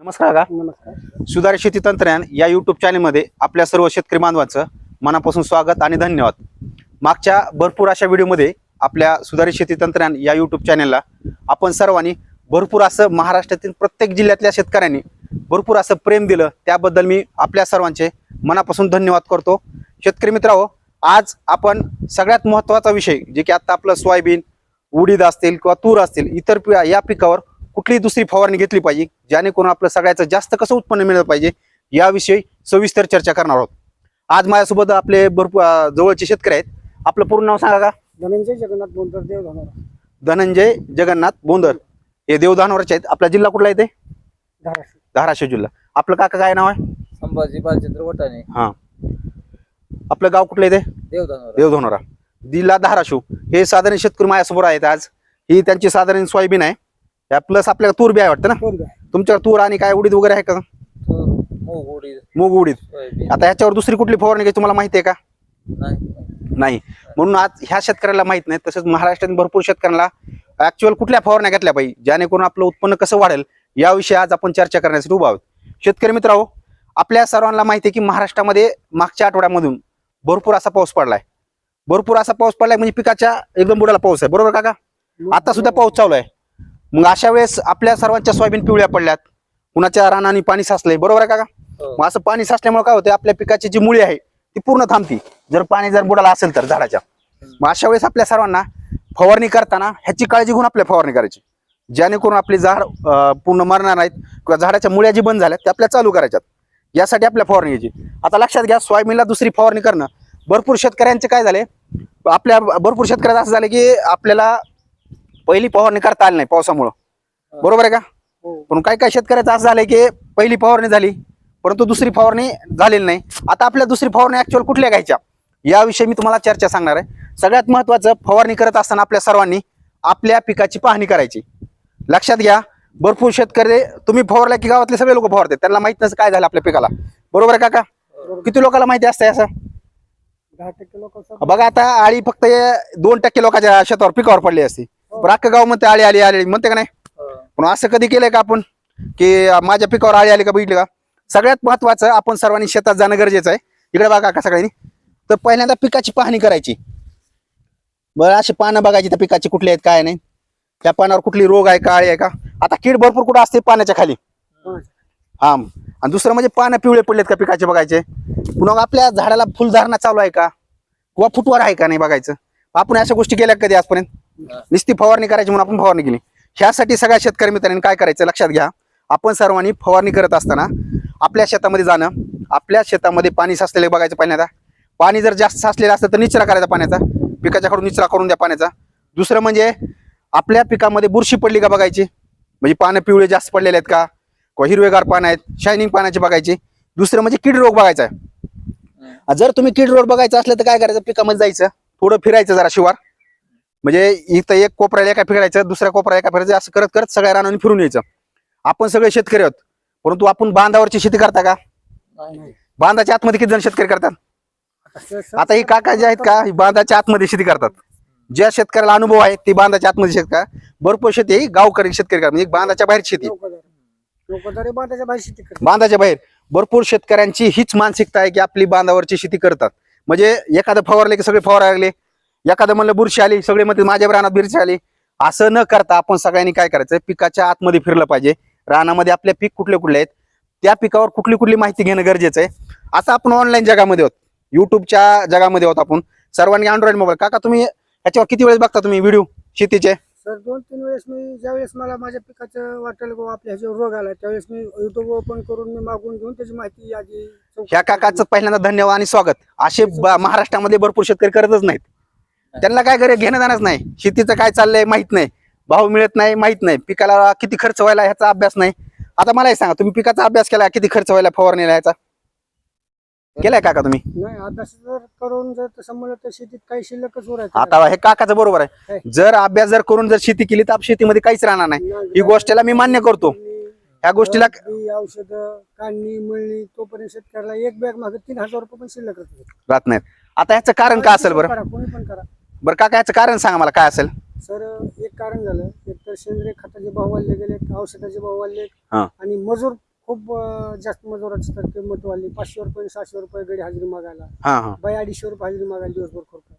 नमस्कार का नमस्कार. सुधारित शेती तंत्रज्ञान या युट्यूब चॅनलमध्ये आपल्या सर्व शेतकरी बांधवांचं मनापासून स्वागत आणि धन्यवाद. मागच्या भरपूर अशा व्हिडिओमध्ये आपल्या सुधारित शेती तंत्रज्ञान या युट्यूब चॅनलला आपण सर्वांनी भरपूर असं महाराष्ट्रातील प्रत्येक जिल्ह्यातल्या शेतकऱ्यांनी भरपूर असं प्रेम दिलं. त्याबद्दल मी आपल्या सर्वांचे मनापासून धन्यवाद करतो. शेतकरी मित्रांनो आज आपण सगळ्यात महत्त्वाचा विषय जे की आता आपलं सोयाबीन उडीद असतील किंवा तूर असतील इतर या पिकावर कुठली दुसरी फवारणी घेतली पाहिजे जेणेकरून आपलं सगळ्याचं जास्त कसं उत्पन्न मिळलं पाहिजे याविषयी सविस्तर चर्चा करणार आहोत. आज माझ्यासोबत आपले भरपूर जवळचे शेतकरी आहेत. आपलं पूर्ण नाव सांगा का? धनंजय जगन्नाथ बोलतर देव धानोरा धनंजय जगन्नाथ बोंदर. हे देवधानवरचे आहेत. आपला जिल्हा कुठला आहे ते धाराशिव. धाराशिव जिल्हा. आपलं काका काय नाव आहे? संभाजी बालचंद्र वटाणे. हां. आपलं गाव कुठलं आहे ते देवदानवर देवधोनरा. जिल्हा धाराशिव. हे साधारण शेतकरी माझ्यासमोर आहेत आज. ही त्यांची साधारण सोयाबीन आहे. या प्लस आपल्याला तूर बी आहे वाटतं ना? तुमच्याकडे तूर आणि काय उडीद वगैरे आहे का? मूग उडीद. आता ह्याच्यावर दुसरी कुठली फवारणी घ्यायची तुम्हाला माहिती आहे का? नाही. म्हणून आज ह्या शेतकऱ्याला माहीत नाही. तसंच महाराष्ट्रातील भरपूर शेतकऱ्यांना ऍक्च्युअल कुठल्या फवारण्या घेतल्या पाहिजे? जेणेकरून आपलं उत्पन्न कसं वाढेल? याविषयी आज आपण चर्चा करण्यासाठी उभा आहोत. शेतकरी मित्रांनो आपल्या सर्वांना माहिती आहे की महाराष्ट्रामध्ये मागच्या आठवड्यामधून भरपूर असा पाऊस पडलाय. भरपूर असा पाऊस पडलाय म्हणजे पिकाच्या एकदम बुडाला पाऊस आहे. बरोबर काका आता सुद्धा पाऊस चालू आहे. मग अशा वेळेस आपल्या सर्वांच्या सोयाबीन पिवळ्या पडल्यात. कुणाच्या रानाने पाणी साचलंय. बरोबर आहे काका हो. मग असं पाणी साचल्यामुळे काय होते आपल्या पिकाची जी मुळी आहे ती पूर्ण थांबती. जर पाणी जर बुडाला असेल तर झाडाच्या. मग अशा वेळेस आपल्या सर्वांना फवारणी करताना ह्याची काळजी घेऊन आपल्या फवारणी करायची. जेणेकरून आपली झाड पूर्ण मरणार नाहीत किंवा झाडाच्या मुळ्या जी बंद झाल्या त्या आपल्या चालू करायच्यात. यासाठी आपल्या फवारणी घ्यायची. आता लक्षात घ्या सोयाबीनला दुसरी फवारणी करणं. भरपूर शेतकऱ्यांचे काय झाले? आपल्या भरपूर शेतकऱ्यांचं असं झालं की आपल्याला पहिली फवारणी करता आली नाही पावसामुळं. बरोबर आहे का? हो. पण काही काही शेतकऱ्याचं असं झालंय की पहिली फवारणी झाली परंतु दुसरी फवारणी झालेली नाही. आता आपल्या दुसरी फवारणी ऍक्च्युअल कुठल्या घ्यायच्या? याविषयी मी तुम्हाला चर्चा सांगणार आहे. सगळ्यात महत्वाचं फवारणी करत असताना आपल्या सर्वांनी आपल्या पिकाची पाहणी करायची. लक्षात घ्या भरपूर शेतकरी तुम्ही फवारला की गावातले सगळे लोक फवारतात. त्यांना माहीत नसतं काय झालं आपल्या पिकाला. बरोबर आहे काका? किती लोकांना माहिती असतं असं? दहा टक्के लोक बघा आता आळी फक्त दोन टक्के लोकांच्या शेतावर पिकावर पडली असती. पण अख्खं गाव म्हणते आळी आली आली म्हणते का नाही? हो. पण असं कधी केलंय का आपण? की माझ्या पिकावर आळी आली का बघितली का? सगळ्यात महत्वाचं आपण सर्वांनी शेतात जाणं गरजेचं आहे. इकडे बघा का सगळ्यांनी? तर पहिल्यांदा पिकाची पाहणी करायची. बरं अशी पानं बघायची त्या पिकाची कुठली आहेत काय नाही. त्या पानावर कुठली रोग आहे काळी आहे का? आता कीड भरपूर कुठं असते पाण्याच्या खाली. हा. आणि दुसरं म्हणजे पानं पिवळे पडलेत का पिकाचे बघायचे? पुन्हा आपल्या झाडाला फुलधारणा चालू आहे का? किंवा फुटवार आहे का नाही बघायचं? आपण अशा गोष्टी केल्या कधी आजपर्यंत? नुसती फवारणी करायची म्हणून आपण फवारणी केली. ह्यासाठी सगळ्या शेतकरी मित्रांनी काय करायचं लक्षात घ्या. आपण सर्वांनी फवारणी करत असताना आपल्या शेतामध्ये जाणं आपल्या शेतामध्ये पाणी साचलेलं बघायचं पहिल्यांदा. पाणी जर जास्त साचलेलं असतं तर निचरा करायचा पाण्याचा. पिकाच्याकडून निचरा करून द्या पाण्याचा. दुसरं म्हणजे आपल्या पिकामध्ये बुरशी पडली का बघायची? म्हणजे पानं पिवळे जास्त पडलेले आहेत का? किंवा हिरवेगार पानं आहेत शायनिंग पाण्याची बघायची. दुसरं म्हणजे कीड रोग बघायचा आहे. जर तुम्ही कीड रोग बघायचं असलं तर काय करायचं? पिकामध्ये जायचं. थोडं फिरायचं जरा शिवार. म्हणजे इथं एक कोपऱ्याला एका फिरायचं दुसऱ्या कोपऱ्याला एका फिरायचं असं करत करत सगळ्या रानाने फिरून यायचं. आपण सगळे शेतकरी आहोत. परंतु आपण बांधावरची शेती करता का? नाही. बांधाच्या आतमध्ये किती जण शेतकरी करतात? आता ही काका जे आहेत का बांधाच्या आतमध्ये शेती करतात. ज्या शेतकऱ्याला अनुभव आहे ते बांधाच्या आतमध्ये शेतकरी भरपूर शेती ही गावकरी शेतकरी करतात. म्हणजे बांधाच्या बाहेर शेती. बांधाच्या बाहेर शेती बांधाच्या बाहेर. भरपूर शेतकऱ्यांची हीच मानसिकता आहे की आपली बांधावरची शेती करतात. म्हणजे एखादं फवारले की सगळे फवारायला लागले. एखादं म्हणलं बुरशी आली सगळे म्हणते माझ्या रानात बिरशी आली. असं न करता आपण सगळ्यांनी काय करायचं? पिकाच्या आतमध्ये फिरलं पाहिजे. रानामध्ये आपले पीक कुठले कुठले आहेत? त्या पिकावर कुठली कुठली माहिती घेणं गरजेचं आहे. आता आपण ऑनलाईन जगामध्ये आहोत. युट्यूबच्या जगामध्ये आहोत आपण. सर्वांनी अँड्रॉइड मोबाईल काका तुम्ही ह्याच्यावर किती वेळेस बघता तुम्ही व्हिडिओ शेतीचे? सर दोन तीन वेळेस मी ज्यावेळेस मला माझ्या पिकाचं वाटेल किंवा आपल्या ह्याच्यावर रोग आला त्यावेळेस मी युट्यूब ओपन करून मी मागून घेऊन त्याची माहिती आधी ह्या काकाचं पहिल्यांदा धन्यवाद आणि स्वागत. असे महाराष्ट्रामध्ये भरपूर शेतकरी करतच नाहीत. त्यांना काय करे घेणं जाणंच नाही. शेतीचं काय चाललंय माहीत नाही. भाव मिळत नाही माहीत नाही. पिकाला किती खर्च व्हायला ह्याचा अभ्यास नाही. आता मला सांगा तुम्ही पिकाचा अभ्यास केला किती खर्च व्हायला फवारणीला ह्याचा? केलाय काका तुम्ही? नाही अभ्यास जर करून जर तसं म्हणलं तर शेतीत काही शिल्लकच उरायचं आता हे काकाचं बरोबर आहे. जर अभ्यास जर करून जर शेती केली तर शेतीमध्ये काहीच राहणार नाही. ही गोष्टीला मी मान्य करतो. ह्या गोष्टीला औषध काढणी मळणी तोपर्यंत शेतकऱ्याला एक बॅग मागे तीन हजार रुपये पण शिल्लक. राहत नाहीत. आता ह्याचं कारण काय असेल बरं? कोणी पण करा. बरं काका ह्याचं कारण सांगा मला काय असेल? सर एक कारण झालं. एक तर सेंद्रिय खताचे भाव वाढले गेले औषधाचे भाव वाढले. हा. आणि मजूर खूप अं, जास्त मजुराची तर किंमत वाढली. पाचशे रुपये सहाशे रुपये गडी हजेरी मागायला. हा हा. बाई अडीचशे रुपये हजेरी मागायला दिवसभर करतो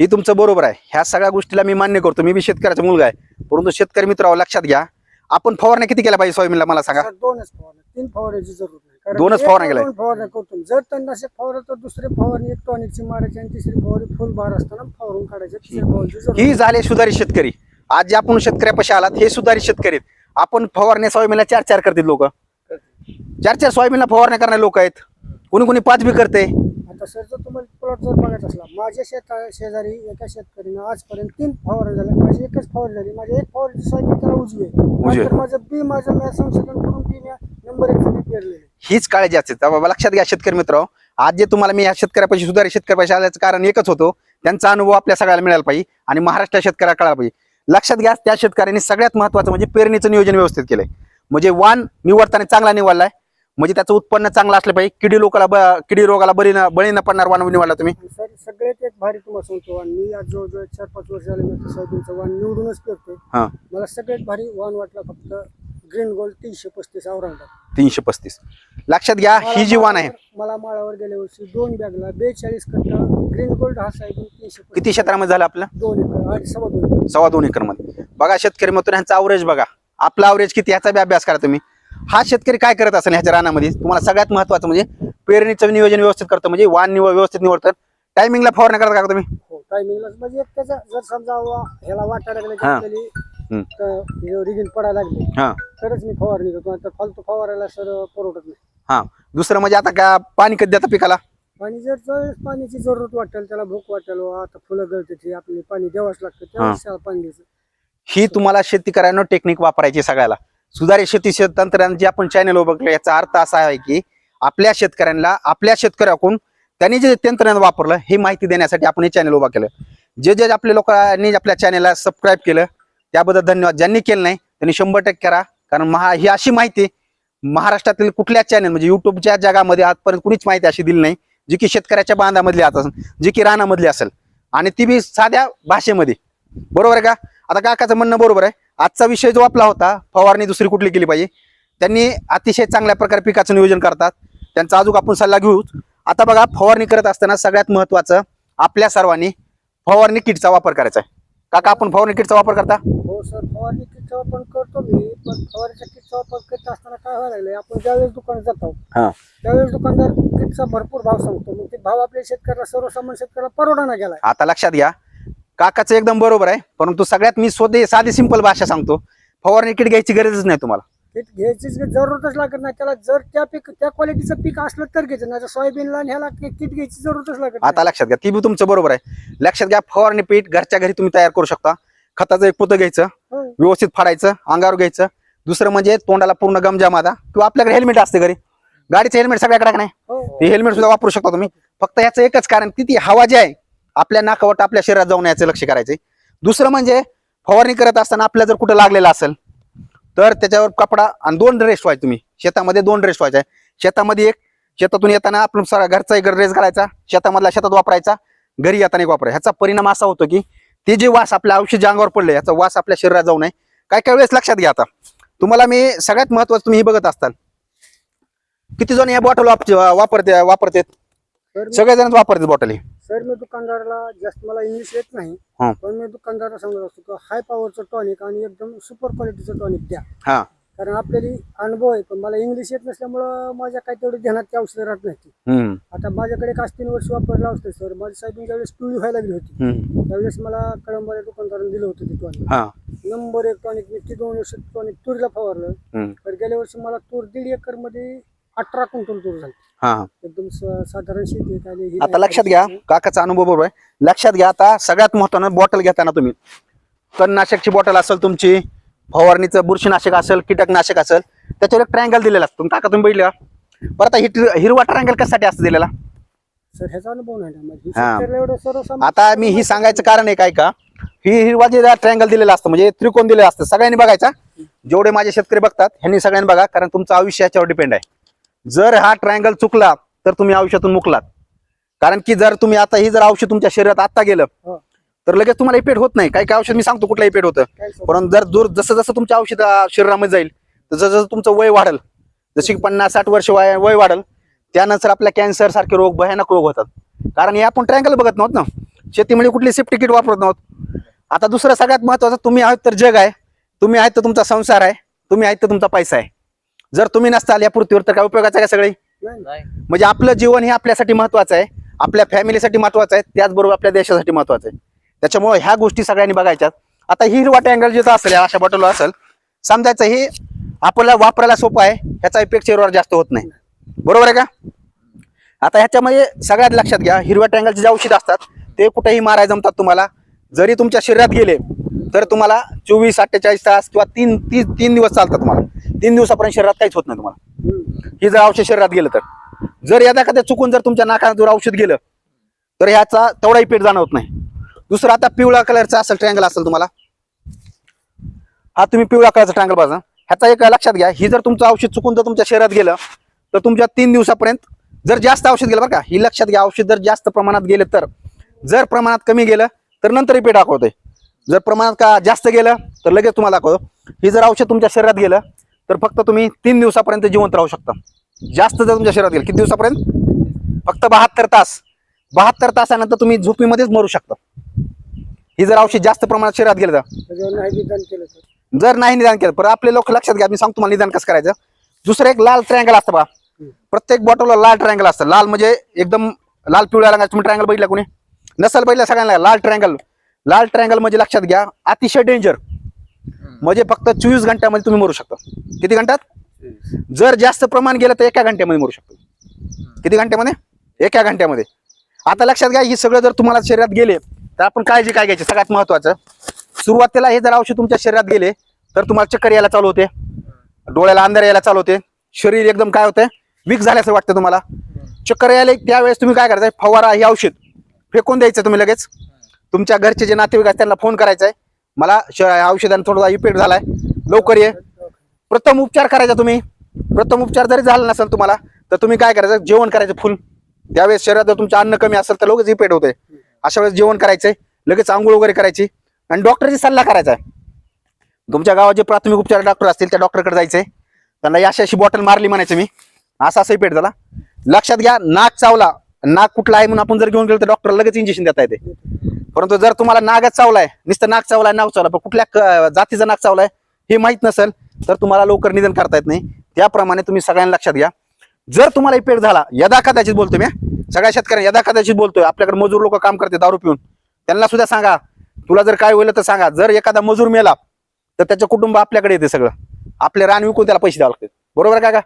ही तुमचं बरोबर आहे. ह्या सगळ्या गोष्टीला मी मान्य करतो. मी बी शेतकऱ्याचा मुलगा आहे. परंतु शेतकरी मित्रांनो लक्षात घ्या. आपण फवारण्या किती केल्या पाहिजे सोयाबीनला मला सांगा? सर, दोनच फवारण्या. तीन फवारण्याची जरूरत नाही. दोनच फवारण्या केल्या? फवारण्या करतो जर तणनाशक फवारलं तर दुसरी फवारणी एक टॉनिकची मारायची आणि तिसरी फवारणी फुल भार असताना फवारून काढायची. तिसरी ही झाले सुधारित शेतकरी. आज जे आपण शेतकऱ्यापाशी आलात हे सुधारित शेतकरी आहेत. आपण फवारण्या सोयाबीनला चार चार करतील लोक. चार चार सोयाबीनला फवारण्या करणारे लोक आहेत. कोणी कोणी पाच बी करते. आता सर जर तुम्हाला प्लॉट जर बघायचा असला माझ्या शेता शेजारी एका शेतकरीनं आजपर्यंत तीन फवारण्या झाल्या. माझी एकच फवारणी झाली. माझी एक फवारणी सोयाबीन त्याला उजवी आहे. उजवी आहे. नंतर माझं बी माझं मी संशोधन करून बी हीच काळजी असते. बाबा लक्षात घ्या शेतकरी मित्र. आज जे तुम्हाला मी या शेतकऱ्यापाशी सुधारित शेतकऱ्यापाशी आल्याचं कारण एकच होतो. त्यांचा अनुभव आपल्या सगळ्याला मिळाला पाहिजे आणि महाराष्ट्र शेतकऱ्याला कळायला पाहिजे. लक्षात घ्या त्या शेतकऱ्यांनी सगळ्यात महत्वाचं म्हणजे पेरणीचं नियोजन व्यवस्थित केलंय. म्हणजे वाण निवडताना चांगला निवडलाय. म्हणजे त्याचं उत्पन्न चांगलं असलं पाहिजे. किडी लोकाला किडी रोगाला बळी न बळी न पडणार वाण निवडला तुम्ही. सर सगळ्यात एक भारी तुम्हाला सांगतो वाण मी आज जवळजवळ चार पाच वर्ष झाले सोयाबीनचं वाण निवडूनच हा. मला सगळ्यात भारी वाण वाटला फक्त ग्रीन गोल्ड तीनशे पस्तीस औरंगाबाद. तीनशे पस्तीस. लक्षात घ्या ही जी वाण आहे. मला माळावर गेल्या वर्षी दोन बॅगला बेचाळीस कट्टा ग्रीन गोल्ड हा तीनशे किती क्षेत्रामध्ये झालं आपलं? दोन एकर आणि सव्वा दोन एकर. सव्वा दोन एकरमध्ये बघा शेतकरी मग ह्यांचा अवरेज बघा. आपला अवरेज किती ह्याचा बी अभ्यास करा तुम्ही. हा शेतकरी काय करत असेल ह्याच्या रानामध्ये? तुम्हाला सगळ्यात महत्वाचं म्हणजे पेरणीचं नियोजन व्यवस्थित करतो म्हणजे वाण निवड व्यवस्थित निवडतात टायमिंगला फवारण्या करता का तुम्ही? हो टायमिंगला म्हणजे एक त्याचा जर समजा वा- ह्याला वाटायला लागलं की हा. आपल्याला रिगिन पडायला लागले. हा. तरच मी फवारणी करतो. तर फालतू फवारायला सर परवडत नाही. हा. दुसरं म्हणजे आता का पाणी कधी देता पिकाला? आणि जर पाण्याची जरूरत वाटेल त्याला भूक वाटेल वा आता फुलं गळते आपल्याला पाणी द्यावंच लागतं. त्यावेळेस त्याला पाणी द्यायचं. ही तुम्हाला शेती करायला टेक्निक वापरायची सगळ्याला. सुधारित शेती शेत तंत्रज्ञान जे आपण चॅनल बघलं याचा अर्थ असा आहे की आपल्या शेतकऱ्यांना आपल्या शेतकऱ्याकडून त्यांनी जे तंत्रज्ञान वापरलं हे माहिती देण्यासाठी आपण हे चॅनल उभा केलं. जे जे आपल्या लोकांनी आपल्या चॅनलला सबस्क्राईब केलं त्याबद्दल धन्यवाद. ज्यांनी केलं नाही त्यांनी शंभर टक्के करा. कारण महा ही अशी माहिती महाराष्ट्रातील कुठल्याच चॅनल म्हणजे युट्यूबच्या जगामध्ये आजपर्यंत कुणीच माहिती अशी दिली नाही जी की शेतकऱ्याच्या बांधामधली आता जी की रानामधली असेल. आणि ती बी साध्या भाषेमध्ये. बरोबर आहे का? आता काकाचं म्हणणं बरोबर आहे. आजचा विषय जो आपला होता फवारणी दुसरी कुठली केली पाहिजे? त्यांनी अतिशय चांगल्या प्रकारे पिकाचं नियोजन करतात. त्यांचा अजून आपण सल्ला घेऊच. आता बघा फवारणी करत असताना सगळ्यात महत्वाचं आपल्या सर्वांनी फवारणी किटचा वापर करायचा आहे. काका आपण फवारणी किटचा वापर करता? हो सर फवारणी किटचा वापर करतो मी पण फवारणीच्या किटचा वापर करत असताना काय व्हायला लागले आपण ज्यावेळेस दुकानात जातो हा. त्यावेळेस दुकानदार किटचा भरपूर भाव सांगतो. मग ते भाव आपल्या शेतकऱ्याला सर्वसामान्य शेतकऱ्याला परवडा गेलाय. आता लक्षात घ्या काकाचं एकदम बरोबर आहे परंतु सगळ्यात मी स्वतः साधी सिंपल भाषा सांगतो. फवारणी किट घ्यायची गरजच नाही तुम्हाला. किट घ्यायची जरूरतच लागत नाही. त्याला जर त्या पीक त्या क्वालिटीचं पीक असलं तर घ्यायचं नाही सोयाबीनला आणि ह्याला किट घ्यायची जरूरतच लागत आता लक्षात घ्या ती बी तुमचं बरोबर आहे. लक्षात घ्या फवारणी पीठ घरच्या घरी तुम्ही तयार करू शकता. खताचं एक पोतं घ्यायचं. हो. व्यवस्थित फाडायचं अंगावर घ्यायचं. दुसरं म्हणजे तोंडाला पूर्ण गमजा मादा. किंवा आपल्याकडे हेल्मेट असते घरी. गाडीचं हेल्मेट सगळ्याकडे नाही? हो. ते हेल्मेट सुद्धा वापरू शकता तुम्ही. फक्त याचं एकच कारण की ती हवा जी आहे आपल्या नाकावट आपल्या शरीरात जाऊन याचं लक्ष करायचंय. दुसरं म्हणजे फवारणी करत असताना आपल्या जर कुठं लागलेलं असेल तर त्याच्यावर कपडा आणि दोन ड्रेस व्हायचे तुम्ही. शेतामध्ये दोन ड्रेस व्हायचे. शेतामध्ये एक शेतातून येताना आपण सारा घरचा एक ड्रेस घालायचा शेतामधला शेतात वापरायचा घरी येताना एक वापरायचा. ह्याचा परिणाम असा होतो की ते जे वास आपल्या औषध जे अंगावर पडले ह्याचा वास आपल्या शरीरात जाऊ नये. काय काय वेळेस लक्षात घ्या आता. तुम्हाला मी सगळ्यात महत्वाचं तुम्ही हे बघत असताल. किती जण या बॉटल वापरते मी- सगळेजण वापरतात बॉटल ही. सर मी दुकानदाराला जास्त मला इंग्लिश येत हा. नाही पण मी दुकानदाराला सांगत असतो की हाय पॉवरचं टॉनिक आणि एकदम सुपर क्वालिटीचं टॉनिक द्या. हा. कारण आपल्याला अनुभव आहे पण मला इंग्लिश येत नसल्यामुळं माझ्या काही तेवढी ध्यानात त्या औषधं राहत नाही हम्म. आता माझ्याकडे एक तीन वर्ष वापरलं औषध सर. माझी साहेबीन ज्यावेळेस पिवळी व्हायला लागली होती हम्म. त्यावेळेस मला कळंबाऱ्या दुकानदाराने दिलं होतं ते टॉनिक हा. नंबर एक टॉनिक मी ती दोन वर्ष टॉनिक तुरीला फवारलं. हम्म. तर गेल्या वर्षी मला तूर दीड एकरमध्ये अठरा क्विंटल तूर झाली. हा. साधारण शेती ही आता नाही. लक्षात घ्या काकाचा अनुभव बरोबर आहे. लक्षात घ्या आता सगळ्यात महत्वानं बॉटल घेताना तुम्ही. तणनाशकची बॉटल असेल तुमची फवारणीचं बुरशीनाशक असेल कीटकनाशक असेल त्याच्यावर एक ट्रायंगल दिलेला असतो. तुम्ही काका तुम्ही बघितलं का? परत आता हिट- हिरवा ट्रायंगल कशासाठी असतं दिलेला? सर ह्याचा अनुभव नाही ना माझी हा. शेतकऱ्याला एवढं सर्वसामान्य आता मी ही सांगायचं कारण आहे काय का? ही हिरवा जे ट्रायंगल दिलेला असतं म्हणजे त्रिकोण दिलेलं असतं. सगळ्यांनी बघायचा. जेवढे माझे शेतकरी बघतात ह्यांनी सगळ्यांनी बघा कारण तुमचं आयुष्य याच्यावर डिपेंड आहे. जर हा ट्रायंगल चुकला तर तुम्ही आयुष्यातून मुकलात. कारण की जर तुम्ही आता ही जर औषध तुमच्या शरीरात आता गेलं हो. तर लगेच तुम्हाला इफेक्ट होत नाही. काही काही औषध मी सांगतो कुठला इफेक्ट होतं. काय. परंतु जर दूर जसं जसं तुमच्या औषध शरीरामध्ये जाईल जसं जसं तुमचं वय वाढेल. जसे की पन्नास साठ वर्ष वय वय वाढल त्यानंतर आपल्या कॅन्सर सारखे रोग भयानक रोग होतात. कारण हे आपण ट्रँगल बघत नव्हत ना. शेतीमध्ये कुठली सेफ्टी किट वापरत नव्हत. आता दुसरं सगळ्यात महत्वाचं तुम्ही आहात तर जग आहे. तुम्ही आहेत तर तुमचा संसार आहे. तुम्ही आहेत तर तुमचा पैसा आहे. जर तुम्ही नसताल या पृथ्वीवर तर काय उपयोगाचं आहे का सगळे? म्हणजे आपलं जीवन हे आपल्यासाठी महत्वाचं आहे. आपल्या फॅमिलीसाठी महत्वाचं आहे. त्याचबरोबर आपल्या देशासाठी महत्वाचं आहे. त्याच्यामुळे ह्या गोष्टी सगळ्यांनी बघायच्यात. आता ही हिरवा टँगल जिथं असेल अशा बॉटलवर असेल समजायचं हे आपल्याला वापरायला सोपं आहे. ह्याचा इफेक्ट शरीरावर जास्त होत नाही. बरोबर आहे का? आता ह्याच्यामध्ये सगळ्यात लक्षात घ्या हिरव्या टँगलचे जे औषध असतात ते कुठेही मारायला जमतात तुम्हाला. जरी तुमच्या शरीरात गेले तर तुम्हाला चोवीस अठ्ठेचाळीस तास किंवा तीन तीन तीन दिवस चालतात तुम्हाला. तीन दिवसापर्यंत शरीरात काहीच होत नाही तुम्हाला. हे जर औषध शरीरात गेलं तर. जर एखाद्या एखाद्या चुकून जर तुमच्या नाकात जर औषध गेलं तर ह्याचा तेवढाही पेट जाणवत नाही. दुसरं आता पिवळा कलरचा असेल ट्रँगल असेल तुम्हाला. हा तुम्ही पिवळा कलरचा ट्रँगल बघा. ह्याचा एक लक्षात घ्या ही जर तुमचं औषध चुकून जर तुमच्या शरीरात गेलं तर तुमच्या तीन दिवसापर्यंत जर जास्त औषध गेलं बरं का ही लक्षात घ्या औषध जर जास्त प्रमाणात गेलं तर. जर प्रमाणात कमी गेलं तर नंतरही पेट दाखवते जर प्रमाणात का जास्त गेलं तर लगेच तुम्हाला दाखवतो. ही जर औषध तुमच्या शरीरात गेलं तर फक्त तुम्ही तीन दिवसापर्यंत जिवंत राहू शकता. जास्त जर तुमच्या शरीरात गेलं किती दिवसापर्यंत? फक्त बहात्तर तास. बहात्तर तासानंतर तुम्ही झोपीमध्येच मरू शकता. ही जर औषध जास्त प्रमाणात शरीरात गेलं तर. जर नाही निदान केलं तर. आपले लोक लक्षात घ्या मी सांगतो तुम्हाला निदान कसं करायचं. दुसरं एक लाल ट्रँगल असतं बा प्रत्येक बॉटलला लाल ट्रँगल असतं. लाल म्हणजे एकदम लाल पिवळ्या रंगाचं. तुम्ही ट्रँगल बघितलं कोणी? नसल बघितलं सगळ्यांना? लाल ट्रँगल लाल ट्रँगल म्हणजे लक्षात घ्या अतिशय डेंजर म्हणजे फक्त चोवीस घंट्यामध्ये तुम्ही मरू शकता. किती घंटात जर जास्त प्रमाण गेलं तर एका घंट्यामध्ये मरू शकतो. किती घंट्यामध्ये? एका घंट्यामध्ये. आता लक्षात घ्या हे सगळं जर तुम्हाला शरीरात गेले तर आपण काळजी काय घ्यायची? सगळ्यात महत्वाचं सुरुवातीला हे जर औषध तुमच्या शरीरात गेले तर तुम्हाला चक्कर यायला चालू होते. डोळ्याला अंधार यायला चालू होते. शरीर एकदम काय होतं वीक झाल्याचं वाटतं तुम्हाला. चक्कर यायला त्यावेळेस तुम्ही काय करायचं फवारा हे औषध फेकून द्यायचं तुम्ही लगेच. तुमच्या घरचे जे नातेवाईक आहेत त्यांना फोन करायचा आहे मला श- औषधाने थोडा इफेक्ट झालाय. लवकर ये. प्रथम उपचार करायचा तुम्ही. प्रथम उपचार जरी झाला नसेल तुम्हाला तर तुम्ही काय करायचं? जेवण करायचं फुल त्यावेळेस शरीरात जर तुमचं अन्न कमी असेल तर लगेच इफेक्ट होते अशा वेळेस जेवण करायचंय. लगेच आंघोळ वगैरे करायची. आणि डॉक्टरची सल्ला करायचा आहे. तुमच्या गावात जे प्राथमिक उपचार डॉक्टर असतील त्या डॉक्टरकडे जायचंय. त्यांना अशी अशी बॉटल मारली म्हणायचं मी. असा असं इफेक्ट झाला. लक्षात घ्या नाक चावला. नाक कुठला आहे म्हणून आपण जर घेऊन गेलो तर डॉक्टरला लगेच इंजेक्शन देता येते. परंतु जर तुम्हाला नागच चावलाय नुसतं नाक चावलाय नाव चावला पण कुठल्या जातीचा नाक चावलाय हे माहीत नसेल तर तुम्हाला लवकर निधन करता येत नाही. त्याप्रमाणे तुम्ही सगळ्यांना लक्षात घ्या. जर तुम्हाला इफेक्ट झाला यदा कदाचित बोलतोय मी सगळ्या शेतकऱ्यांना यदा कदाचित बोलतोय आपल्याकडे मजूर लोक काम करते दारू पिऊन. त्यांना सुद्धा सांगा तुला जर काय होईल तर सांगा. जर एखादा मजूर मेला तर त्याचं कुटुंब आपल्याकडे येते सगळं. आपले रान विकून त्याला पैसे द्यावे लागते बरोबर आहे का?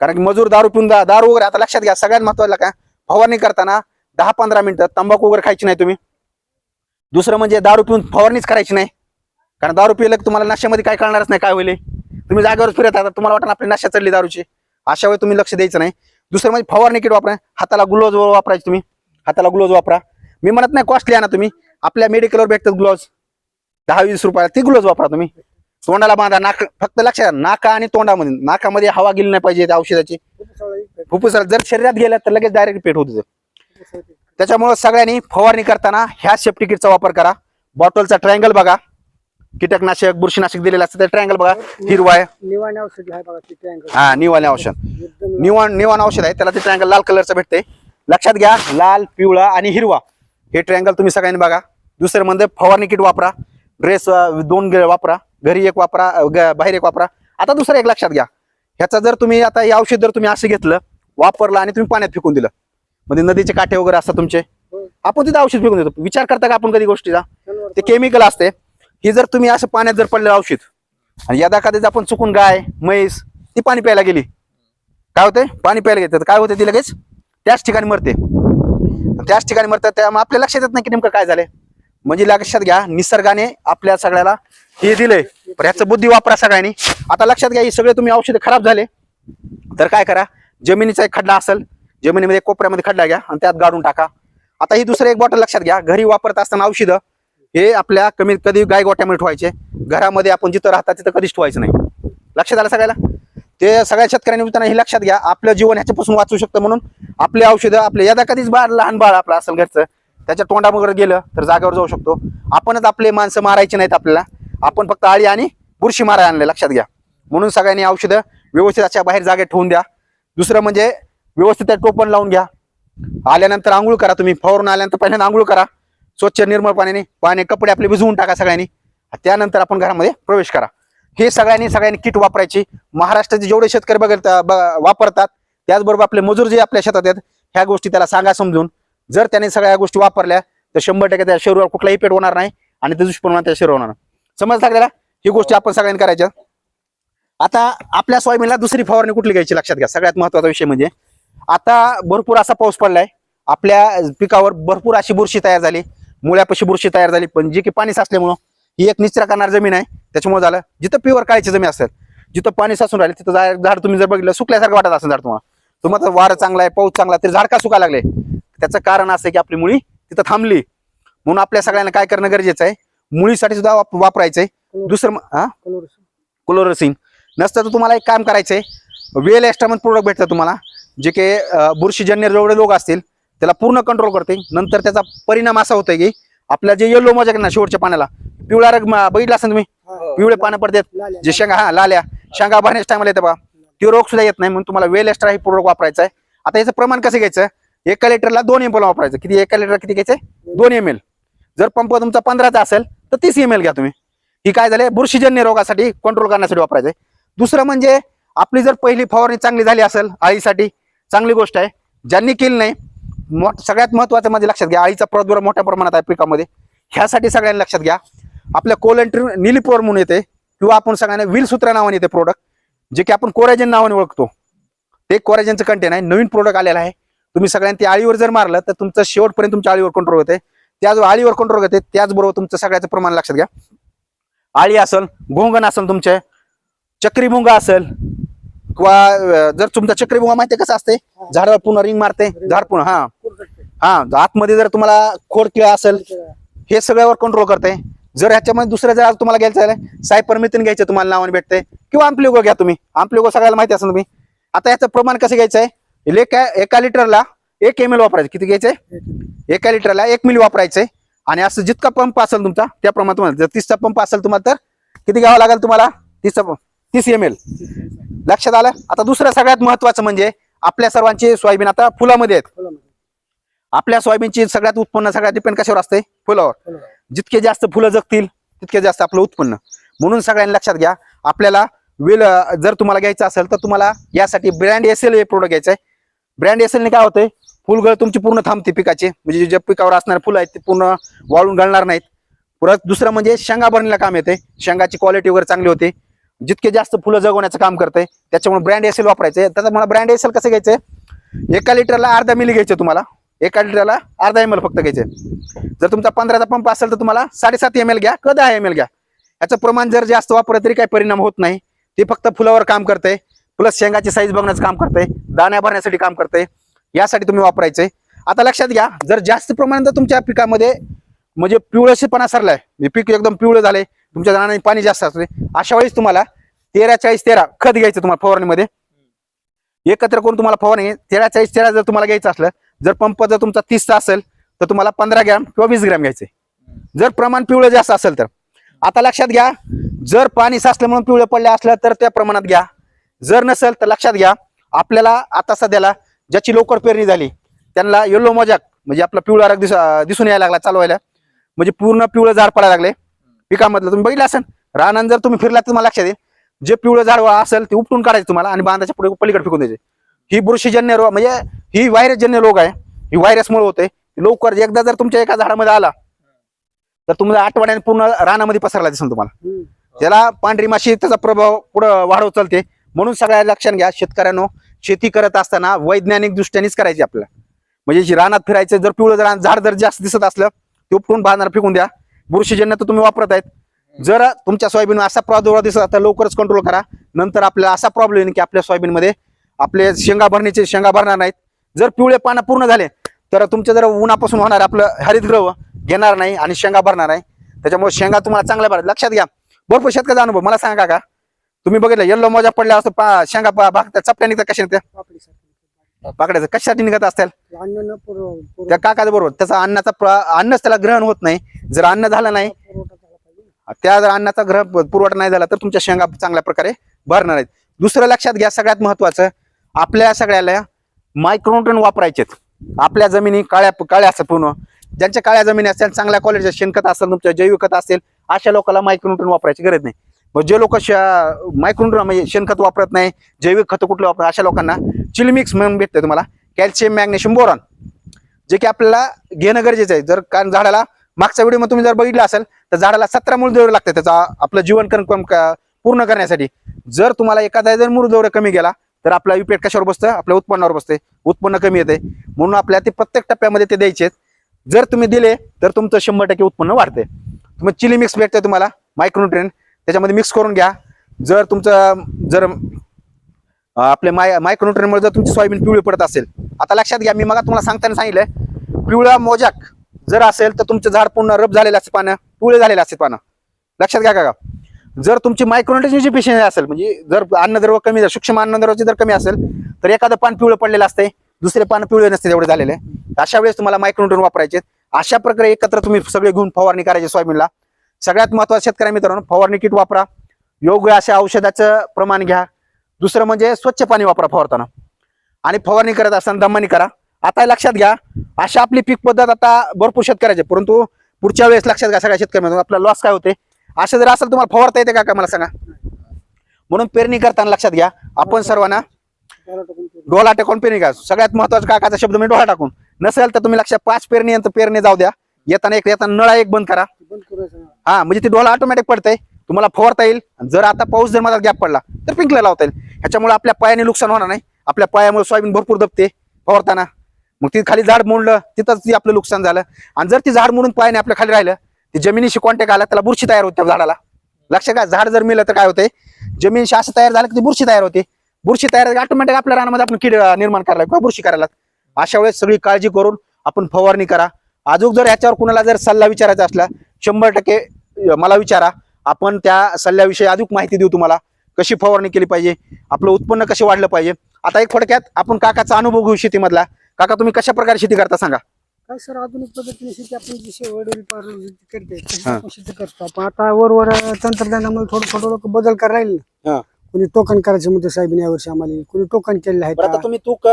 कारण की मजूर दारू पिऊन दारू वगैरे आता लक्षात घ्या सगळ्यात महत्वाला काय? फवारणी करताना दहा पंधरा मिनिटं तंबाखू वगैरे खायची नाही तुम्ही. दुसरं म्हणजे दारू पिऊन फवारणीच करायची नाही. कारण दारू पिलं की तुम्हाला नशेमध्ये काय कळणारच नाही काय होईल तुम्ही जागेवर फिरत आता तुम्हाला वाटतं आपली नशा चढली दारूची. अशा वेळी तुम्ही लक्ष द्यायचं नाही. दुसरं म्हणजे फवारणी किट वापरा. हाताला ग्लोव्ज वापरायचे तुम्ही. हाताला ग्लोव्ज वापरा. मी म्हणत नाही कॉस्टली आणा तुम्ही. आपल्या मेडिकलवर भेटतात ग्लोव्ज दहा वीस रुपयाला ती ग्लोव्ज वापरा तुम्ही. तोंडाला बांधा नाक फक्त लक्षात नाका आणि तोंडामध्ये. नाकामध्ये हवा गेली नाही पाहिजे त्या औषधाची. फुफ्फुसाला जर शरीरात गेलं तर लगेच डायरेक्ट पेट होत. त्याच्यामुळे सगळ्यांनी फवारणी करताना ह्या सेफ्टी किटचा वापर करा. बॉटलचा ट्रायंगल बघा. कीटकनाशक बुरशीनाशक दिलेलं असतं ते ट्रायंगल बघा. हिरवा. हा निवाने औषध. निवाण निवाण औषध आहे. त्याला ते ट्रायंगल लाल कलरचं भेटते लक्षात घ्या लाल पिवळा आणि हिरवा. हे ट्रायंगल तुम्ही सगळ्यांनी बघा. दुसरं म्हणजे फवारणी किट वापरा. ड्रेस दोन वापरा. घरी एक वापरा बाहेर एक वापरा. आता दुसरं एक लक्षात घ्या. ह्याचा जर तुम्ही आता हे औषध जर तुम्ही असं घेतलं वापरलं आणि तुम्ही पाण्यात फेकून दिलं. म्हणजे नदीचे काठे वगैरे असतात तुमचे. आपण तिथं औषध फेकून देतो. विचार करता का आपण कधी गोष्टीचा? ते केमिकल असते. ही जर तुम्ही असं पाण्यात जर पडलं औषध आणि यदा कधीच आपण चुकून गाय म्हैस ती पाणी प्यायला गेली. काय होते पाणी प्यायला घेतात काय होते ती लगेच? त्याच ठिकाणी मरते. त्याच ठिकाणी मरतात. त्यामुळे आपल्या लक्षात येत नाही की नेमकं काय झालंय. म्हणजे लक्षात घ्या निसर्गाने आपल्या सगळ्याला हे दिलंय. पण ह्याचं बुद्धी वापरा सगळ्यांनी. आता लक्षात घ्या ही सगळे तुम्ही औषध खराब झाले. तर काय करा जमिनीचा एक खड्डा असेल जमिनीमध्ये एक कोपऱ्यामध्ये खड्डा घ्या आणि त्यात गाडून टाका. आता ही दुसरं एक बॉटल लक्षात घ्या घरी वापरत असताना औषधं हे आपल्या कमीत कधी गाय गोट्यामध्ये ठेवायचे. घरामध्ये आपण जिथं राहतात तिथं कधीच ठेवायचं नाही. लक्षात आलं सगळ्याला? ते सगळ्या शेतकऱ्यांनी विचारताना हे लक्षात घ्या आपलं जीवन ह्याच्यापासून वाचू शकतं म्हणून. आपले औषधं आपले यदा कधीच बाळ लहान बाळ आपलं असेल घरचं त्याच्या तोंडा गेलं तर जागेवर जाऊ शकतो. आपणच आपले माणसं मारायचे नाहीत आपल्याला. आपण फक्त आळी आणि बुरशी मारा आणले लक्षात घ्या. म्हणून सगळ्यांनी औषधं व्यवस्थित अशा बाहेर जागेत ठेवून द्या. दुसरं म्हणजे व्यवस्थित त्या टोपण लावून घ्या. आल्यानंतर आंघोळ करा तुम्ही. फवारून आल्यानंतर पहिल्यांदा आंघोळ करा. स्वच्छ निर्मळ पाण्याने पाणी कपडे आपले भिजवून टाका सगळ्यांनी. त्यानंतर आपण घरामध्ये प्रवेश करा. हे सगळ्यांनी सगळ्यांनी किट वापरायची. महाराष्ट्राचे जेवढे शेतकरी बघेल ब- वापरतात त्याचबरोबर आपले मजूर जे आपल्या शेतात आहेत ह्या गोष्टी त्याला सांगा समजून. जर त्याने सगळ्या गोष्टी वापरल्या तर शंभर टक्के त्या शरीरावर कुठलाही पेट होणार नाही आणि ते दुष्परिणाम त्या शरीर होणार नाही. समजलं आपल्याला ही गोष्टी आपण सगळ्यांनी करायच्या आता आपल्या सोयाबीनला दुसरी फवारणी कुठली घ्यायची लक्षात घ्या. सगळ्यात महत्त्वाचा विषय म्हणजे आता भरपूर असा पाऊस पडलाय. आपल्या पिकावर भरपूर अशी बुरशी तयार झाली. मुळ्यापाशी बुरशी तयार झाली. पण जे की पाणी साचल्यामुळं ही एक निचरा करणार जमीन आहे. त्याच्यामुळे झालं जिथं प्युअर काळीची जमीन असेल जिथं पाणी साचून राहिले तिथं झाड तुम्ही जर बघितलं सुकल्यासारखं वाटत असेल झाड तुम्हाला. तुम्हाला वारं चांगला आहे पाऊस चांगला तरी झाड का सुकायला लागले? त्याचं कारण असं आहे की आपली मुळी तिथं थांबली. म्हणून आपल्या सगळ्यांना काय करणं गरजेचं आहे? मुळीसाठी सुद्धा वाप- वापरायचंय. दुसरं म- हा? कलोरस. क्लोरोसिन नसतं तर तुम्हाला एक काम करायचंय. वेल एस्ट्रामन प्रोडक्ट भेटतं तुम्हाला. जे की अं, बुरशीजन्य जेवढे लोक असतील त्याला पूर्ण कंट्रोल करते नंतर त्याचा परिणाम असा होतोय की आपल्या जे येलो मजा ना शेवटच्या पाण्याला पिवळा रंग म- बघितला असेल तुम्ही. पिवळे पानं पडतात. जे शेंगा हा लाल्या. शेंगा भरण्याच्या टायमाला येतं बघा ते रोग सुद्धा येत नाही म्हणून तुम्हाला वेल एक्स्ट्रा हे प्रोडक्ट वापरायचं आहे आता याचं प्रमाण कसं घ्यायचं? एका लिटरला दोन एम एल वापरायचं. किती? एका लिटर किती घ्यायचं दोन एम एल जर पंप तुमचा पंधराचा असेल तर तीस एम एल घ्या तुम्ही. ही काय झाले? बुरशीजन्य रोगासाठी कंट्रोल करण्यासाठी वापरायचं आहे. दुसरं म्हणजे आपली जर पहिली फवारणी चांगली झाली असेल आळीसाठी चांगली गोष्ट आहे. ज्यांनी केली नाही मोठ सगळ्यात महत्वाचं म्हणजे लक्षात घ्या आळीचा प्रादुर्भाव मोठ्या प्रमाणात आहे पिकामध्ये. ह्यासाठी सगळ्यांनी लक्षात घ्या. आपल्या कोलेंट्री निलिपोर म्हणून येते किंवा आपण सगळ्यांना विलसूत्र नावाने येते प्रोडक्ट जे की आपण कोरॅजन नावाने ओळखतो. ते कोरॅजनचं कंटेन आहे. नवीन प्रोडक्ट आलेला आहे. तुम्ही सगळ्यांनी ते आळीवर जर मारलं तर तुमचं शेवटपर्यंत तुमच्या आळीवर कंट्रोल होते. त्याच आळीवर कंट्रोल होते त्याचबरोबर तुमचं सगळ्याचं प्रमाण लक्षात घ्या. आळी असेल घोंगण असेल तुमचे चक्री मुंगा असेल किंवा जर तुमचा चक्रीभुंगा माहिती कसं असते झाडावर पुन्हा रिंग मारते झाड पुन्हा हा. हा आतमध्ये जर तुम्हाला खोड किळा असेल हे सगळ्यावर कंट्रोल करते. जर ह्याच्यामध्ये दुसऱ्या जर तुम्हाला घ्यायचं आहे सायपर मिथेन घ्यायचं तुम्हाला नावाने भेटते किंवा आम्प्लिगो घ्या तुम्ही. आम्प्लिगो सगळ्याला माहिती असेल तुम्ही. आता याचं प्रमाण कसं घ्यायचं आहे एका लिटरला एक एम एल वापरायचं. किती घ्यायचंय? एका लिटरला एक मिल वापरायचंय. आणि असं जितका पंप असेल तुमचा त्याप्रमाणे तुम्हाला जर तीसचा पंप असेल तुम्हाला तर किती घ्यावा लागेल तुम्हाला? तीसचा पंप तीस एम एल लक्षात आलं? आता दुसरं सगळ्यात महत्वाचं म्हणजे आपल्या सर्वांची सोयाबीन आता फुलामध्ये आहेत. आपल्या सोयाबीनची सगळ्यात उत्पन्न सगळ्यात डिपेंड कशावर असते फुलावर. जितके जास्त फुलं जगतील तितके जास्त आपलं उत्पन्न. म्हणून सगळ्यांनी लक्षात घ्या आपल्याला वेल जर तुम्हाला घ्यायचं असेल तर तुम्हाला यासाठी ब्रँड एस एल हे प्रोडक्ट घ्यायचं आहे ब्रँड एस एलने काय होतंय? फुलगळ तुमची पूर्ण थांबते पिकाचे. म्हणजे जे पिकावर असणारे फुलं आहेत ते पूर्ण वाळून गळणार नाहीत. परत दुसरं म्हणजे शेंगा भरणीला काम येते शेंगाची क्वालिटी वगैरे चांगली होते. जितके जास्त फुलं जगवण्याचं काम करते त्याच्यामुळे ब्रँड एसेल वापरायचे त्याचा मला ब्रँड एसेल कसं घ्यायचं एका लिटरला अर्धा मिली घ्यायचं तुम्हाला. एका लिटरला अर्धा एम एल फक्त घ्यायचे जर तुमचा पंधराचा पंप असेल तर तुम्हाला साडेसात एम एल घ्या क दहा एम एल घ्या. याचं प्रमाण जर जास्त वापरलं तरी काही परिणाम होत नाही. ते फक्त फुलावर काम करते प्लस शेंगाची साईज बघण्याचं काम करते दाण्या भरण्यासाठी काम करते यासाठी तुम्ही वापरायचंय. आता लक्षात घ्या जर जास्त प्रमाणात जर तुमच्या पिकामध्ये म्हणजे पिवळशीपणा सरलाय म्हणजे पीक एकदम पिवळं झालंय तुमच्या झाडाने पाणी जास्त असले अशा वेळेस तुम्हाला तेरा चाळीस तेरा खत घ्यायचं तुम्हाला फवारणीमध्ये. एकत्र करून तुम्हाला फवारणी तेरा चाळीस तेरा जर तुम्हाला घ्यायचं असलं जर पंप जर तुमचा तीसचा असेल तर तुम्हाला पंधरा ग्रॅम किंवा वीस ग्रॅम घ्यायचे जर प्रमाण पिवळं जास्त असेल तर. आता लक्षात घ्या जर पाणी साचलं म्हणून पिवळं पडलं असलं तर त्या प्रमाणात घ्या. जर नसेल तर लक्षात घ्या आपल्याला आता सध्याला ज्याची लवकर पेरणी झाली त्यांना येलो मजाक म्हणजे आपला पिवळा रंग दिस दिसून यायला लागला चालू व्हायला म्हणजे पूर्ण पिवळं झाड पडायला लागले. पिकामधलं तुम्ही बघितलं असेल रानात जर तुम्ही फिरला तर तुम्हाला लक्षात येईल. जे पिवळं झाड असेल ते उपटून काढायचं तुम्हाला आणि बांधाच्या पुढे पलीकडे फेकून द्यायचे. ही बुरशीजन्य रोग म्हणजे ही व्हायरसजन्य रोग आहे. ही व्हायरसमुळे होते. लवकर एकदा जर तुमच्या एका झाडामध्ये आला तर तुमच्या आठवड्याने पूर्ण रानामध्ये पसरला दिसेल तुम्हाला. त्याला पांढरी माशी त्याचा प्रभाव पुढं वाढवत चालते. म्हणून सगळ्या लक्षात घ्या शेतकऱ्यांनो शेती करत असताना वैज्ञानिक दृष्ट्यानेच करायची आपल्याला. म्हणजे जी रानात फिरायचं जर पिवळं जर झाड जर जास्त दिसत असलं ते उपटून बांधणार फेकून द्या. बुरशीजन्य तर तुम्ही वापरत आहेत. जर तुमच्या सोयाबीन असा प्रादुर्भाव दिसत आता लवकरच कंट्रोल करा. नंतर आपल्याला असा प्रॉब्लेम येईल की आपल्या सोयाबीनमध्ये आपले शेंगा भरणीचे शेंगा भरणार नाहीत. जर पिवळे पानं पूर्ण झाले तर तुमचं जर उन्हापासून होणार आपलं हरितग्रह घेणार नाही आणि शेंगा भरणार नाही. त्याच्यामुळे शेंगा तुम्हाला चांगल्या भरत लक्षात घ्या. भरपूर शेतकऱ्याचा अनुभव. मला सांगा का तुम्ही बघितलं येल्लो मोजा पडल्या असतं पा शेंगा पा चपट्या निघतात कशा निघत्या. पाकड्याचं कशासाठी निघत असतील पुरव- त्या काकाचं बरोबर. त्याचा अन्नाचा अन्नच त्याला ग्रहण होत नाही. जर अन्न झालं नाही. त्या जर अन्नाचा ग्रह पुरवठा नाही झाला तर तुमच्या शेंगा चांगल्या प्रकारे भरणार आहेत. दुसरं लक्षात घ्या सगळ्यात महत्वाचं आपल्या सगळ्याला मायक्रोन्यूट्रन वापरायचेत. आपल्या जमिनी काळ्या काळ्या असतात पूर्ण. ज्यांच्या काळ्या जमिनी असतील चांगल्या क्वालिटीचं शेणखत असेल तुमच्या जैविक खत असेल अशा लोकांना मायक्रोन्यूट्रन वापरायची गरज नाही. मग जे लोक मायक्रोन्यूट्रन म्हणजे शेणखत वापरत नाही जैविक खत कुठलं वापरत अशा लोकांना चिलमिक्स म्हणून भेटतं तुम्हाला. Calcium magnesium boron. जे की आपल्याला घेणं गरजेचं आहे. जर कारण झाडाला मागच्या व्हिडिओ तुम्ही जर बघितलं असेल तर झाडाला सतरा मूळ द्रव्य लागते त्याचा आपलं जीवन पूर्ण करण्यासाठी. जर तुम्हाला एखादा जर मूळ कमी गेला तर आपला इफेक्ट कशावर बसतं? आपल्या उत्पन्नावर बसते उत्पन्न कमी येते म्हणून आपल्या ते प्रत्येक टप्प्यामध्ये ते द्यायचे जर तुम्ही दिले तर तुमचं शंभर टक्के उत्पन्न वाढते तुम्ही चिली मिक्स भेटते तुम्हाला मायक्रोन्युट्रेन त्याच्यामध्ये मिक्स करून घ्या. जर तुमचं जर आपले माय मायक्रोन्युट्रेनमुळे जर तुमची सोयाबीन पिवळी पडत असेल आता लक्षात घ्या मी मग तुम्हाला सांगताना सांगितलं पिवळा मोजाक जर असेल तर तुमचं झाड पूर्ण रब झालेलं असते पानं पिवळे झालेले असते पानं. लक्षात घ्या का जर तुमची मायक्रोन्युट्रेशनची पेशंट असेल म्हणजे जर अन्नद्रव्य कमी जर सूक्ष्म अन्नद्रव्याची जर कमी असेल तर एखादं पान पिवळं पडलेलं असते दुसरे पान पिवळे नसते तेवढे झालेले. अशा वेळेस तुम्हाला मायक्रोन्युट्रेन वापरायचे अशा प्रकारे एकत्र तुम्ही सगळे घेऊन फवारणी करायची सोयाबीनला सगळ्यात महत्वाचं शेतकऱ्या मित्रांनो फवारणी किट वापरा. योग्य अशा औषधाचं प्रमाण घ्या. दुसरं म्हणजे स्वच्छ पाणी वापरा फवारताना. आणि फवारणी करत असताना दमानी करा. आता लक्षात घ्या अशा आपली पीक पद्धत आता भरपूर शेतकऱ्याचे. परंतु पुढच्या वेळेस लक्षात घ्या सगळ्या शेतकऱ्यांमध्ये आपला लॉस काय होते? असं जर असेल तुम्हाला फवारता येते का काय मला सांगा? म्हणून पेरणी करताना लक्षात घ्या. आपण सर्वांना त्याला टाकून डोला टाकून पेरणी करा. सगळ्यात महत्त्वाचा काकाचा शब्द म्हणजे डोळा टाकून. नसेल तर तुम्ही लक्षात पाच पेरणी यंत्र पेरणी जाऊ द्या. येताना एक येताना नळा एक बंद करा. हा म्हणजे ते डोला ऑटोमॅटिक पडतंय. तुम्हाला फवारता येईल. जर आता पाऊस जर माझा गॅप पडला तर पिंकला लावता येईल. ह्याच्यामुळे आपल्या पायाने नुकसान होणार नाही. आपल्या पायामुळे सोयाबीन भरपूर दबते फवारताना मग ती खाली झाड मोडलं तिथंच ती आपलं नुकसान झालं. आणि जर ती झाड मोडून पायाने आपल्या खाली राहिलं ती जमिनीशी कॉन्टॅक्ट आला त्याला बुरशी तयार होते झाडाला. लक्षात घ्या झाड जर मिळलं तर काय होते जमिनीशी असं तयार झालं की ती बुरशी तयार होते. बुरशी तयार झाली ऑटोमॅटिक आपल्या रानामध्ये आपण कीड निर्माण करायला किंवा बुरशी करायला अशा वेळेस सगळी काळजी करून आपण फवारणी करा. अजून जर याच्यावर कुणाला जर सल्ला विचारायचा असला शंभर टक्के मला विचारा. आपण त्या सल्ल्याविषयी अजून माहिती देऊ तुम्हाला. कशी फवारणी केली पाहिजे? आपलं उत्पन्न कसं वाढलं पाहिजे? आता एक थोडक्यात आपण काकाचा अनुभव घेऊ शेतीमधला. काका तुम्ही कशा प्रकारे शेती करता सांगा. काय सर आधुनिक पद्धतीने शेती आपण जशी वडील करते शेती आता वरवर तंत्रज्ञानामुळे थोडं थोडं लोक बदल करायला कोणी टोकन करायचे म्हणते साहेब यावर्षी आम्हाला. कोणी टोकन केलेलं बरं आता आहे तुम्ही तूक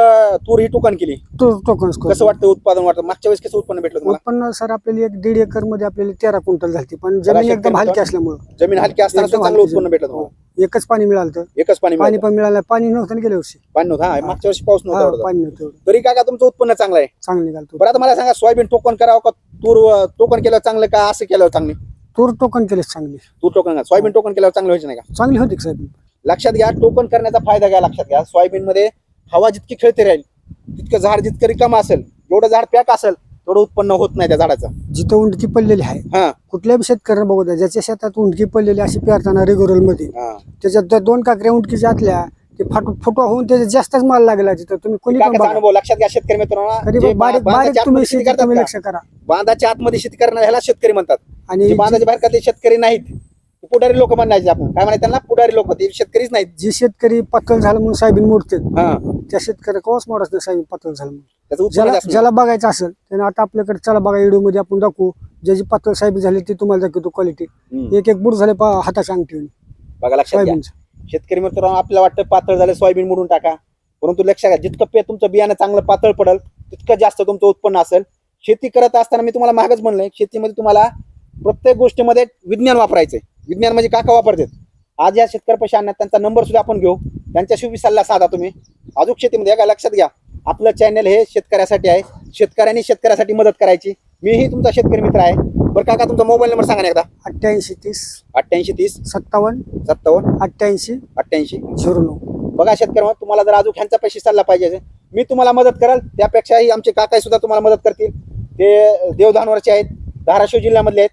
तूर ही टुकान केली. टोकन कसं वाटतं उत्पादन वाटतं? मागच्या वेळेस कसं उत्पन्न भेटलं तुम्हाला? उत्पन्न सर आपल्याला एक दीड एकरमध्ये आपल्याला तेरा क्विंटल झाली पण जमीन एकदम हलकी असल्यामुळं. जमीन हलकी असताना एकदम सुद्धा चांगलं हलकी उत्पन्न भेटलं जमीन. तुम्हाला. एकच पाणी मिळालं तर एकच पाणी पाणी मिळालं. पण मिळालं पाणी नव्हतं ना गेल्या वर्षी. पाणी नव्हतं. हा मागच्या वर्षी पाऊस नव्हता हा, एवढा. पाणी नव्हतं एवढं. तरी काका तुमचं उत्पन्न चांगलं आहे. चांगलं निघालतो बरं आता मला सांगा सोयाबीन टोकन करावं का? तूर टोकन केलं चांगलं का? असं केलं चांगली? तूर टोकन केले चांगली. तूर टोकन का? सोयाबीन टोकन केल्यावर चांगलं व्हायचं नाही का? चांगली होती का साहेब लक्षात घ्या टोकन करण्याचा फायदा घ्या लक्षात घ्या. सोयाबीन मध्ये हवा जितकी खेळते राहील तितकं झाड जितकं रिकाम असेल जेवढं झाड पॅक असेल तेवढं उत्पन्न होत नाही त्या झाडाचं. जिथं उंडकी पडलेली आहे हा. कुठल्या बी शेतकऱ्याला बघू द्या ज्याच्या शेतात उंडकी पडलेली अशी पेरताना रेग्युलरमध्ये हा. त्याच्यात त्या दोन काकऱ्या उंडकीच्या आतल्या ते फाटू फुटवा होऊन त्याचा जास्तच माल लागला तिथं तुम्ही कोणी पण काकाचा बघा. अनुभव लक्षात घ्या शेतकरी मित्रांनो. तरी जे बारीक बा- बारीक बांधाच्या तुम्ही आतमध्ये शेती शेती करतात तुम्ही का? लक्ष करा. बांधाच्या आतमध्ये शेती शेतकरी म्हणतात. आणि जे बांधाच्या बाहेर का ते शेतकरी नाहीत. पुढारी लोक म्हणायचे आपण. काय म्हणायचे त्यांना? पुढारी लोक ते शेतकरीच नाहीत. जी शेतकरी पातळ झालं म्हणून सोयाबीन मोडते. हा. त्या शेतकऱ्या कवाच मोडत नाही सोयाबीन पातळ झालं म्हणून? त्याचं उत्पन्न ज्याला जास्त. नाही. ज्याला बघायचं असेल त्यानं आता आपल्याकडे चला बघा व्हिडिओमध्ये आपण दाखवू. ज्याची पातळ साहेबी झाली ती तुम्हाला दाखवतो क्वालिटी हम्म. एक एक बुड झाले पहा हाताच्या अंगठी बघा लक्षात घ्या. सोयाबीनचं. शेतकरी मित्रांनो आपल्याला वाटतं पातळ झालं सोयाबीन मोडून टाका. परंतु लक्षात घ्या जितकं पे तुमचं बियाणं चांगलं पातळ पडेल तितकं जास्त तुमचं उत्पन्न असेल. शेती करत असताना मी तुम्हाला मागच म्हणलंय शेतीमध्ये तुम्हाला प्रत्येक गोष्टीमध्ये विज्ञान वापरायचंय. विज्ञान म्हणजे काका वापरतात. आज या शेतकऱ्यापाशी आणण्यात त्यांचा नंबर सुद्धा आपण घेऊ. त्यांच्याशी सल्ला साधा तुम्ही. अजून शेतीमध्ये काय लक्षात घ्या. आपलं चॅनल हे शेतकऱ्यासाठी आहे. शेतकऱ्यांनी शेतकऱ्यासाठी मदत करायची. मीही तुमचा शेतकरी मित्र आहे. बरं काका तुमचा मोबाईल नंबर सांगा ना एकदा. अठ्ठ्याऐंशी तीस अठ्ठ्याऐंशी तीस सत्तावन्न सत्तावन्न अठ्ठ्याऐंशी अठ्ठ्याऐंशी झिरो नऊ. बघा शेतकरी तुम्हाला जर अजून ह्यांचा पैसे सल्ला पाहिजे असेल, मी तुम्हाला मदत कराल. त्यापेक्षाही आमचे काकाही सुद्धा तुम्हाला मदत करतील. ते देवधानवरचे आहेत धाराशिव जिल्ह्यामधले आहेत.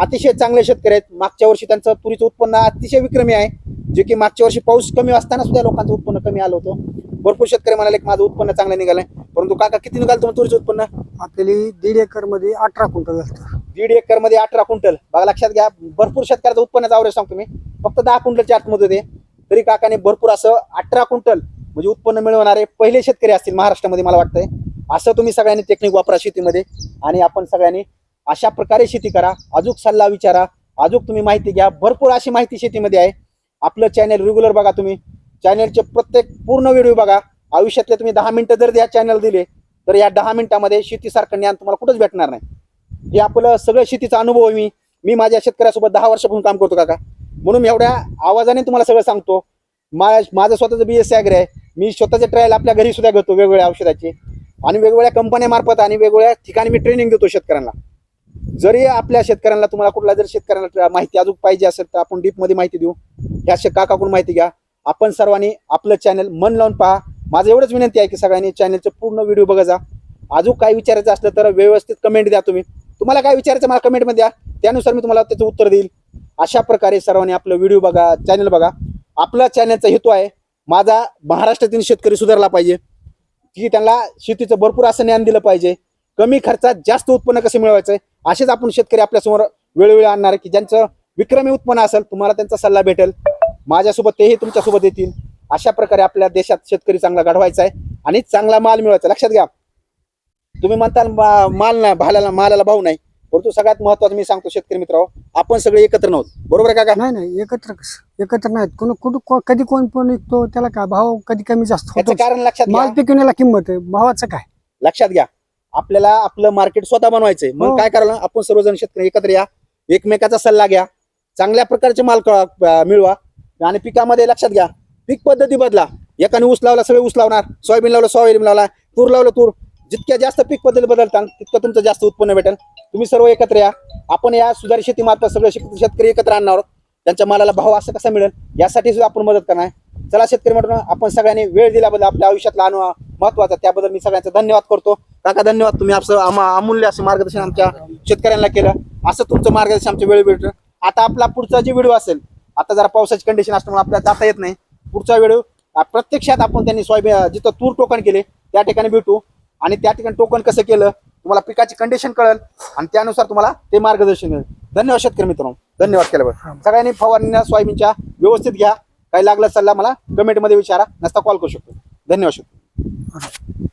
अतिशय चांगले शेतकरी आहेत. मागच्या वर्षी त्यांचं तुरीचं उत्पन्न अतिशय विक्रमी आहे. जे की मागच्या वर्षी पाऊस कमी असताना सुद्धा लोकांचं उत्पन्न कमी आलं होतं. भरपूर शेतकरी म्हणाले की माझं उत्पन्न चांगलं निघालंय. परंतु काका किती निघालं तुम्हाला तुरीचं उत्पन्न? आपल्याला दीड एकरमध्ये अठरा क्विंटल झालं दीड एकरमध्ये अठरा क्विंटल. बघा लक्षात घ्या भरपूर शेतकऱ्याचं उत्पन्नाचा आवरेज सांगतो मी. फक्त दहा क्विंटलच्या आतमध्ये होते तरी काकाने भरपूर असं अठरा क्विंटल म्हणजे उत्पन्न मिळवणारे पहिले शेतकरी असतील महाराष्ट्रामध्ये मला वाटतंय. असं तुम्ही सगळ्यांनी टेक्निक वापरा शेतीमध्ये. आणि आपण सगळ्यांनी अशा प्रकारे शेती करा. अजूक सल्ला विचारा. अजूक तुम्ही माहिती घ्या. भरपूर अशी माहिती शेतीमध्ये आहे. आपलं चॅनल रेग्युलर बघा तुम्ही. चॅनलचे प्रत्येक पूर्ण व्हिडिओ बघा. आयुष्यातले तुम्ही दहा मिनटं जर या चॅनल दिले तर या दहा मिनिटामध्ये शेतीसारखं ज्ञान तुम्हाला कुठंच भेटणार नाही. हे आपलं सगळं शेतीचा अनुभव आहे मी. मी माझ्या शेतकऱ्यासोबत दहा वर्षापासून काम करतो काका. म्हणून मी एवढ्या आवाजाने तुम्हाला सगळं सांगतो. मा माझं स्वतःचं बी एस ॲग्री आहे. मी स्वतःचे ट्रायल आपल्या घरी सुद्धा घेतो वेगवेगळ्या औषधाचे. आणि वेगवेगळ्या कंपन्यामार्फत आणि वेगवेगळ्या ठिकाणी मी ट्रेनिंग देतो शेतकऱ्यांना. जरी आपल्या शेतकऱ्यांना तुम्हाला कुठला जर शेतकऱ्यांना माहिती अजून पाहिजे असेल तर आपण डीपमध्ये माहिती देऊ. ह्या शे काकाकडून माहिती घ्या. आपण सर्वांनी आपलं चॅनल मन लावून पहा. माझं एवढंच विनंती आहे की सगळ्यांनी चॅनलचं पूर्ण व्हिडिओ बघा जा. अजून काय विचारायचं असलं तर व्यवस्थित कमेंट द्या तुम्ही. तुम्हाला काय विचारायचं मला कमेंटमध्ये द्या. त्यानुसार मी तुम्हाला त्याचं उत्तर देईल. अशा प्रकारे सर्वांनी आपलं व्हिडिओ बघा चॅनल बघा. आपला चॅनलचा हेतू आहे माझा महाराष्ट्रातील शेतकरी सुधारला पाहिजे. की त्यांना शेतीचं भरपूर असं ज्ञान दिलं पाहिजे. कमी खर्चात जास्त उत्पन्न कसं मिळवायचं? असेच आपण शेतकरी आपल्यासमोर वेळोवेळी आणणार की ज्यांचं विक्रमी उत्पन्न असेल तुम्हाला त्यांचा सल्ला भेटेल. माझ्यासोबत तेही तुमच्यासोबत येतील. अशा प्रकारे आपल्या देशात शेतकरी चांगला घडवायचा आहे आणि चांगला माल मिळवायचा. लक्षात घ्या. तुम्ही म्हणताल माल नाही भाल्याला मालाला भाव नाही. परंतु सगळ्यात महत्वाचं मी सांगतो शेतकरी मित्रांनो आपण सगळे एकत्र नव्हत. बरोबर आहे काका नाही नाही एकत्र एकत्र नाहीत. कोण कुठं को- कधी कोण पण विकतो त्याला काय भाव कधी कमी जास्त कारण लक्षात माल पिकवण्याला किंमत आहे. भावाचं काय? लक्षात घ्या. आपल्याला आपलं मार्केट स्वतः बनवायचंय. मग हो. काय करायला आपण सर्वजण शेतकरी एकत्र या. एकमेकाचा सल्ला घ्या. चांगल्या प्रकारचे माल क- अं, मिळवा. आणि पिकामध्ये लक्षात घ्या. पीक पद्धती बदला. एकाने ऊस लावला सगळे ऊस लावणार. सोयाबीन लावलं सोयाबीन लावला. तूर लावलं तूर. जितक्या जास्त पीक पद्धती बदलतात तितकं तुमचं जास्त उत्पन्न भेटेल. तुम्ही सर्व एकत्र या. आपण या सुधारित शेती मार्फत सगळे शेत- शेतकरी एकत्र आणणार आहोत. त्यांच्या मालाला भाव असा कसा मिळेल? यासाठी सुद्धा आपण मदत करणार चला शेतकरी म्हणून आपण सगळ्यांनी वेळ दिल्याबद्दल आपल्या आयुष्यातला अनु महत्त्वाचा त्याबद्दल मी सगळ्यांचा धन्यवाद करतो. काका धन्यवाद. तुम्ही असं आम्हा- अमूल्य असं मार्गदर्शन आमच्या शेतकऱ्यांना केलं. असं तुमचं मार्गदर्शन आमच्या वेळ भेटलं. आता आपला पुढचा जे व्हिडिओ असेल आता जरा पावसाची कंडिशन असल्यामुळे आपल्याला जाता येत नाही. पुढचा व्हिडिओ प्रत्यक्षात आपण त्यांनी सोयाबीन जिथं तूर टोकन केले त्या ठिकाणी भेटू. आणि त्या ठिकाणी टोकन कसं केलं तुम्हाला पिकाची कंडिशन कळेल. आणि त्यानुसार तुम्हाला ते मार्गदर्शन मिळेल. धन्यवाद शेतकरी मित्रांनो. धन्यवाद केल्याबद्दल सगळ्यांनी फवारणीच्या सोयाबीनच्या व्यवस्थित घ्या. काही लागलं सल्ला मला कमेंटमध्ये विचारा. नसता कॉल करू शकतो. धन्यवाद